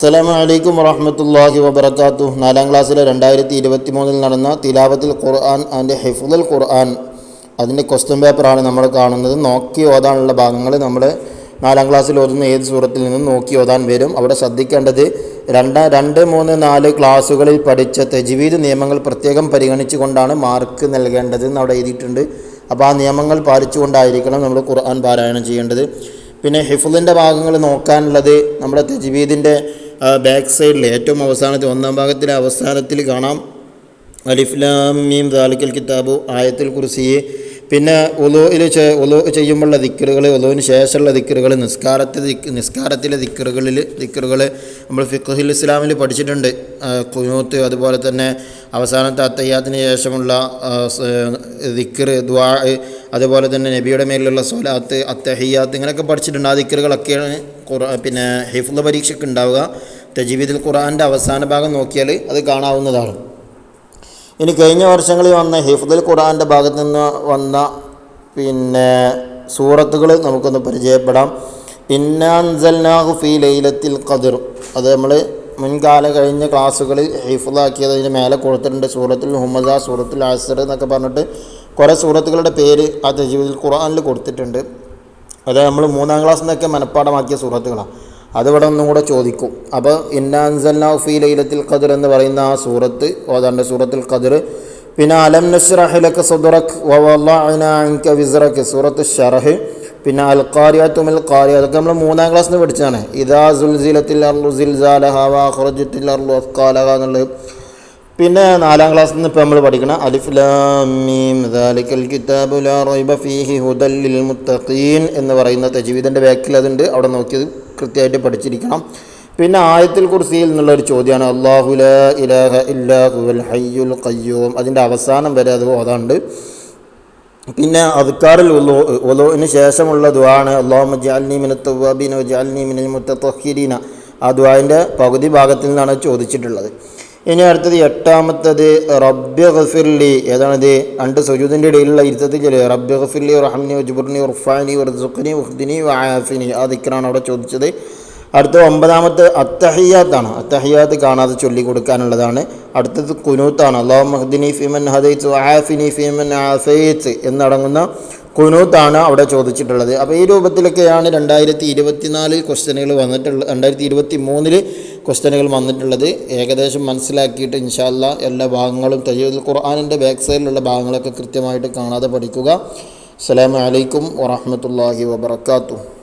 അസ്സലാമു അലൈക്കും വറഹമത്തല്ലാഹി വബർക്കാത്തു നാലാം ക്ലാസ്സിലെ രണ്ടായിരത്തി ഇരുപത്തി മൂന്നിൽ നടന്ന തിലാബത്തിൽ ഖുർആൻ ആൻഡ് ഹിഫുദൽ ഖുർആൻ അതിന്റെ ക്വസ്റ്റ്യൻ പേപ്പറാണ് നമ്മൾ കാണുന്നത്. നോക്കി ഓതാനുള്ള ഭാഗങ്ങൾ നമ്മൾ നാലാം ക്ലാസ്സിൽ ഓതുന്ന ഏത് സൂറത്തിൽ നിന്നും നോക്കി ഓതാൻ വരും. അവിടെ ശ്രദ്ധിക്കേണ്ടത് രണ്ട് രണ്ട് മൂന്ന് നാല് ക്ലാസ്സുകളിൽ പഠിച്ച തെജ്വീദ് നിയമങ്ങൾ പ്രത്യേകം പരിഗണിച്ചുകൊണ്ടാണ് മാർക്ക് നൽകേണ്ടത് എന്ന് അവിടെ എഴുതിയിട്ടുണ്ട്. അപ്പോൾ ആ നിയമങ്ങൾ പാലിച്ചുകൊണ്ടായിരിക്കണം നമ്മൾ ഖുർആൻ പാരായണം ചെയ്യേണ്ടത്. പിന്നെ ഹിഫുദിന്റെ ഭാഗങ്ങൾ നോക്കാനുള്ളത് നമ്മുടെ തെജ്വീദിന്റെ ബാക്ക് സൈഡിൽ ഏറ്റവും അവസാനത്തിൽ ഒന്നാം ഭാഗത്തിലെ അവസാനത്തിൽ കാണാം. അലിഫ്ലാമീം ദാലിക്കൽ കിതാബു ആയത്തിൽ കുറിസിയെ പിന്നെ ഒലോയിൽ ഒലോ ചെയ്യുമ്പോഴുള്ള ദിക്കറുകൾ ഒലോവിന് ശേഷമുള്ള ദിക്കറുകൾ നിസ്കാരത്തെ നിസ്കാരത്തിലെ ദിക്കറുകളിൽ ദിക്കറുകൾ നമ്മൾ ഫിഖുൽ ഇസ്ലാമിൽ പഠിച്ചിട്ടുണ്ട്. കുനൂത്ത് അതുപോലെ തന്നെ അവസാനത്തെ അത്തയ്യാത്തിന് ശേഷമുള്ള ദിക്കർ ദ്വാ അതുപോലെ തന്നെ നബിയുടെ മേലുള്ള സ്വലാത്ത് അത്തഹിയാത്ത് ഇങ്ങനെയൊക്കെ പഠിച്ചിട്ടുണ്ട്. ആ ദിക്കറുകളൊക്കെയാണ് പിന്നെ ഹിഫ്ല പരീക്ഷയ്ക്ക് ഉണ്ടാവുക തജീബിദുൽ ഖുർആന്റെ അവസാന ഭാഗം നോക്കിയാൽ അത് കാണാവുന്നതാണ്. ഇനി കഴിഞ്ഞ വർഷങ്ങളിൽ വന്ന ഹിഫ്ദുൽ ഖുർആന്റെ ഭാഗത്ത് നിന്ന് വന്ന പിന്നെ സൂറത്തുകൾ നമുക്കൊന്ന് പരിചയപ്പെടാം. ഇന്നാൻസൽനാഹു ഫി ലൈലത്തിൽ ഖദർ. അത് നമ്മൾ മുൻകാല കഴിഞ്ഞ ക്ലാസ്സുകളിൽ ഹിഫുദാക്കിയത് അതിന് മേലെ കൊടുത്തിട്ടുണ്ട്. സൂറത്തുൽ ഹുമദ സൂറത്തുൽ അസർ എന്നൊക്കെ പറഞ്ഞിട്ട് കുറേ സൂറത്തുകളുടെ പേര് ആ തജീബുൽ ഖുർആനിൽ കൊടുത്തിട്ടുണ്ട്. അത് നമ്മൾ മൂന്നാം ക്ലാസ് നിന്നൊക്കെ മനഃപ്പാടമാക്കിയ സൂറത്തുകളാണ് അതിവിടെ ഒന്നും കൂടെ ചോദിക്കും. അപ്പോൾ ഇന്നാൻസൽനാ ഫി ലൈലത്തിൽ ഖദർ എന്ന് പറയുന്ന ആ സൂറത്ത് ഓതാണ്ട് സൂറത്തുൽ ഖദർ. പിന്നെ അലം നഷ്റഹിലക്ക് സുദുറഖ് വവല്ലാ വിസ്റക് സൂറത്ത് ഷറഹ് പിന്നെ അൽ തുമൽ ഖാരിയ അതൊക്കെ നമ്മൾ മൂന്നാം ക്ലാസ്സിൽ നിന്ന് പഠിച്ചതാണ്. ഇദാ സുൽസിലത്തിൽ അർലു സിൽസാലഹ അസ്കാലഹ എന്നുള്ളത്. പിന്നെ നാലാം ക്ലാസ്സിൽ നിന്ന് ഇപ്പോൾ നമ്മൾ പഠിക്കണം അലിഫ് ലാം മീം. ദാലിക്കൽ കിതാബു ലാ റൈബ ഫീഹി മുത്തഖീൻ എന്ന് പറയുന്ന തജ്വീദിന്റെ ബാക്കിൽ അതുണ്ട്. അവിടെ നോക്കിയത് കൃത്യമായിട്ട് പഠിച്ചിരിക്കണം. പിന്നെ ആയത്തിൽ കുർസിയിൽ നിന്നുള്ള ഒരു ചോദ്യമാണ്. അള്ളാഹു ലാ ഇലാഹ ഹയ്യുൽ ഖയ്യൂം. അതിന്റെ അവസാനം വരെ അത് ഓതാണ്ട് പിന്നെ അദ്ക്കാറിൽ ഒലോ ഒലോന് ശേഷമുള്ള ദ്വാണ് അള്ളാഹു ജാൽനി മിന മിനൽ ആ ദ്വാന്റെ പകുതി ഭാഗത്തിൽ നിന്നാണ് ചോദിച്ചിട്ടുള്ളത്. ഇനി അടുത്തത് എട്ടാമത്തത് റബ്ബ് ഗഫിർലി ഏതാണിത്? രണ്ട് സുജൂദിന്റെ ഇടയിലുള്ള ഇരുത്തത്തിൽ ചില റബ്ബ് ഗഫിർലി റഹ്മനി ഉജ്ബുർനി ഉർഫാനി ഉർസുഖനി ഉഹ്ദിനി വാഫിനി ആ ദിക്കറാണ് അവിടെ ചോദിച്ചത്. അടുത്ത ഒമ്പതാമത്തെ അത്തഹിയാത്താണ്. അത്തഹിയാത്ത് കാണാതെ ചൊല്ലി കൊടുക്കാനുള്ളതാണ് അടുത്തത് കുനൂത്താണ്. അള്ളാഹു മഹ്ദിനി ഫിമൻ ഹദൈത്ത് ആഫിനി ഫിമൻ ആഫേത്ത് എന്നടങ്ങുന്ന കുനൂത്താണ് അവിടെ ചോദിച്ചിട്ടുള്ളത്. അപ്പോൾ ഈ രൂപത്തിലൊക്കെയാണ് രണ്ടായിരത്തി ഇരുപത്തിനാലിൽ ക്വസ്റ്റ്യനുകൾ വന്നിട്ടുള്ളത് രണ്ടായിരത്തി ഇരുപത്തി മൂന്നിൽ ക്വസ്റ്റ്യനുകൾ വന്നിട്ടുള്ളത് ഏകദേശം മനസ്സിലാക്കിയിട്ട് ഇൻഷാല്ല എല്ലാ ഭാഗങ്ങളും തയ്യൽ ഖുർആാനിന്റെ ബാക്ക് സൈഡിലുള്ള ഭാഗങ്ങളൊക്കെ കൃത്യമായിട്ട് കാണാതെ പഠിക്കുക. അസ്സാം വലൈക്കും വറഹ്മത്തുള്ളാഹി വബർക്കാത്തു